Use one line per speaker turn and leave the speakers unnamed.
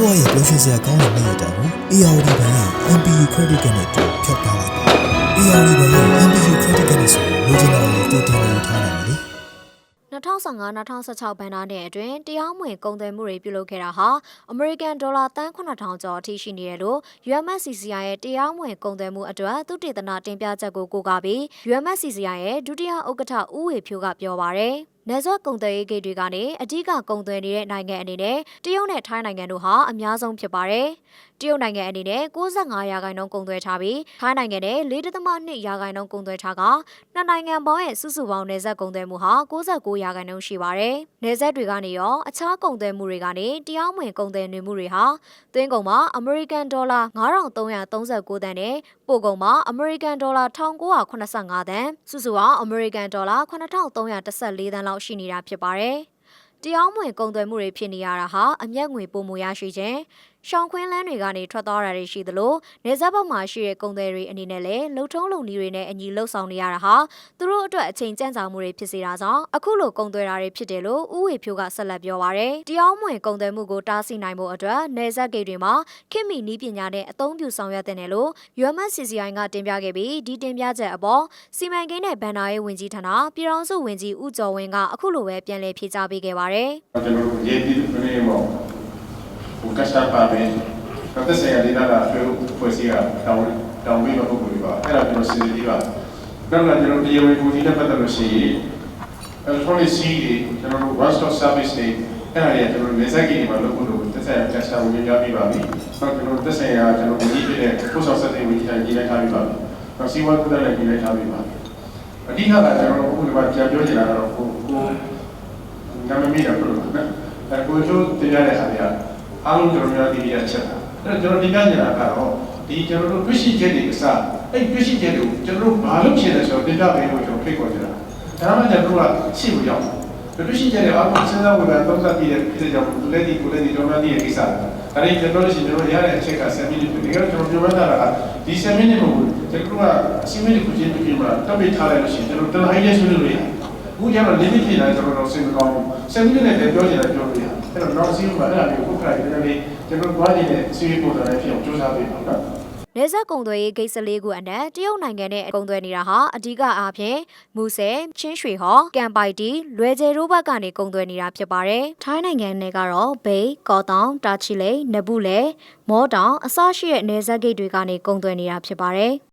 ဘဝရဲ့ပျော်ရွှင်စရာကောင်းတဲ့နေ့ရက်တောင်ကို ARD ဘဏ်ရဲ့ MPU Credit Card နဲ့တူဖြတ်ထားလိုက်ပါ ARD ဘဏ်ရဲ့ MPU Credit Card နဲ့ဆိုရင်လူချင်တာကိုတူတင်နေထားနိုင်တယ်လေ
2015-2016ဘဏ္ဍာနှစ်အတွင်းတရားမဝင်ကုန်သွယ်မှုတွေပြုလုပ်ခဲ့တာဟာအမေရိကန်ဒေါ်လာတန်း9000ကျော်အထိရှိနေတယ်လို့ UMSCCI ရဲ့တရားမဝင်ကုန်သွယ်မှုအတွက်သုတေသနတင်ပြချက်ကိုကိုးကားပြီး UMSCCI ရဲ့ဒုတိယဥက္ကဋ္ဌဦးဝေဖြိုးကပြောပါရယ် နေဇွတ်ကုန်သွယ်ရေးဂိတ်တွေကနေအဓိကကုန်သွယ်နေတဲ့နိုင်ငံအနေနဲ့တရုတ်နဲ့ထိုင်းနိုင်ငံတို့ဟာအများဆုံးဖြစ်ပါတယ်။ တရုတ်နိုင်ငံအနေနဲ့65ရာခိုင်နှုန်းကုန်သွယ်ထားပြီးထိုင်းနိုင်ငံနဲ့4.2ရာခိုင်နှုန်းကုန်သွယ်ထားကနှစ်နိုင်ငံပေါင်းရဲ့စုစုပေါင်းနေဇက်ကုန်သွယ်မှုဟာ69ရာခိုင်နှုန်းရှိပါတယ်။နေဇက်တွေကနေရောအခြားကုန်သွယ်မှုတွေကနေတရားမဝင်ကုန်သွယ်နေမှုတွေဟာသွင်းကုန်မှာအမေရိကန်ဒေါ်လာ9339တန်နဲ့ပို့ကုန်မှာအမေရိကန်ဒေါ်လာ1985တန်စုစုပေါင်းအမေရိကန်ဒေါ်လာ9314တန်လောက်ရှိနေတာဖြစ်ပါတယ်။တရားမဝင်ကုန်သွယ်မှုတွေဖြစ်နေရတာဟာအမျက်ငွေပုံမူရရှိခြင်း ရှောင်းခွင်းလန်းတွေကနေထွက်သွားတာတွေရှိသလိုနေဆက်ဘက်မှာရှိတဲ့ကုန်သည်တွေအနေနဲ့လည်းလုံထုံးလုံနည်းတွေနဲ့အညီလှုပ်ဆောင်နေရတာဟာသူတို့အတွက်အချိန်ကြန့်ကြာမှုတွေဖြစ်စေတာကြောင့်အခုလိုကုန်သွယ်တာတွေဖြစ်တယ်လို့ဥဝေဖြိုးကဆက်လက်ပြောပါရယ်တရားမဝင်ကုန်သွယ်မှုကိုတားဆီးနိုင်ဖို့အတွက်နေဆက်ဂိတ်တွေမှာခင်မီနီးပညာနဲ့အသုံးပြုဆောင်ရွက်တဲ့နယ်လို့ UMCCI ကတင်ပြခဲ့ပြီးဒီတင်ပြချက်အပေါ်စီမံကိန်းနဲ့ဗန်နာရေးဝန်ကြီးဌာနပြည်ထောင်စုဝန်ကြီးဦးကျော်ဝင်းကအခုလိုပဲပြန်လည်ဖြေကြားပေးခဲ့ပါတယ်
ကျွန်တော်တို့ရေးပြီးပြနေမှာ ဟိုကစားပါမယ်။သက်ဆိုင်ရာဒေသကအထွေဖွဲ့စည်းကတောင်းတောင်းပြီးတော့ပုဂ္ဂိုလ်တွေပါအဲ့ဒါကျွန်တော်စီစဉ်ပြီးပါ။နောက်လာကျွန်တော်တရားဝင်ကိုဒီနဲ့ပတ်သက်လို့ရှိရင် electronic C တွေကျွန်တော်တို့ one stop service တွေအဲ့ဒါတွေကျွန်တော်တို့ message တွေမှာလုပ်ဖို့လို့သက်ဆိုင်ရာ tester ကိုညွှန်ကြားပြီးပါပြီ။နောက်ကျွန်တော်တို့သက်ဆိုင်ရာကျွန်တော်တို့ဒီဖြစ်တဲ့ပို့ဆောင်ဆက်တဲ့ဝန်ကြီးဌာနကြီးလိုက်ထားပြီးပါပြီ။နောက်စီးပွားကူးသန်းနဲ့ကြီးလိုက်ထားပြီးပါပြီ။အဓိကကကျွန်တော်တို့အခုဒီမှာကြာပြောချင်တာကတော့ကိုကိုနာမည်မိတာပြောလို့နော်။အဲကိုချိုးတင်ရတဲ့အခါကျ အားလုံးကျွန်တော်များဒီရချက်တာ။အဲကျွန်တော်တင်ပြနေတာကတော့ဒီကျွန်တော်တို့တွေ့ရှိချက်တွေအစအဲ့တွေ့ရှိချက်တွေကိုကျွန်တော်တို့ဘာလုပ်ချင်လဲဆိုတော့တင်ပြပေးလို့ကျွန်တော်ဖိတ်ခေါ်ကြတာ။ဒါမှကျွန်တော်တို့ကရှေ့ကိုရောက်တယ်။တွေ့ရှိချက်တွေအားလုံးစဉ်းစားဝေဖန်သုံးသပ်ပြီးတဲ့ဖြစ်တဲ့ကြောင့်လူလက်ဒီကိုလက်ဒီကျွန်တော်တို့ရဲ့ကိစ္စတွေ။အဲဒီကျွန်တော်တို့ရှိကျွန်တော်ရတဲ့အချက်က7မိနစ်ပဲ။ဒီကတော့ကျွန်တော်ပြောပြတာကဒီ7မိနစ်ကိုကျွန်တော်ကအစီအမံတစ်ခုချင်းတစ်ခုမှတပ်ပိတ်ထားလိုက်လို့ရှိရင်ကျွန်တော်တလိုက်ရဲဆွေးနွေးလို့ရတယ်။ အခုကျတော့ limit ဖြစ်လာကျွန်တော်တို့စိတ်မကောင်းဘူး။7မိနစ်နဲ့ပြောချင်တာပြောလို့ရတယ်။အဲ့တော့နောက်စီးမှာအဲ့ဒါမျိုးခုခါရတဲ့ကျွန်တော်သွားနေတဲ့စီးရီးပုံစံနဲ့ဖြစ်အောင်စူးစမ်းပေးပါနော်။
နေဆက်ကုံသွယ်ရေးဂိတ်14ခုအနက်တရုတ်နိုင်ငံနဲ့ကုံသွယ်နေတာဟာအဓိကအားဖြင့်မူဆယ်ချင်းရွှေဟော်ကံပိုက်တီလွယ်ကျယ်တို့ဘက်ကနေကုံသွယ်နေတာဖြစ်ပါတယ်။ထိုင်းနိုင်ငံနဲ့ကတော့ဘေးကော်တောင်တာချီလိနဘူးလေမောတောင်အစရှိတဲ့နေဆက်ဂိတ်တွေကနေကုံသွယ်နေတာဖြစ်ပါတယ်။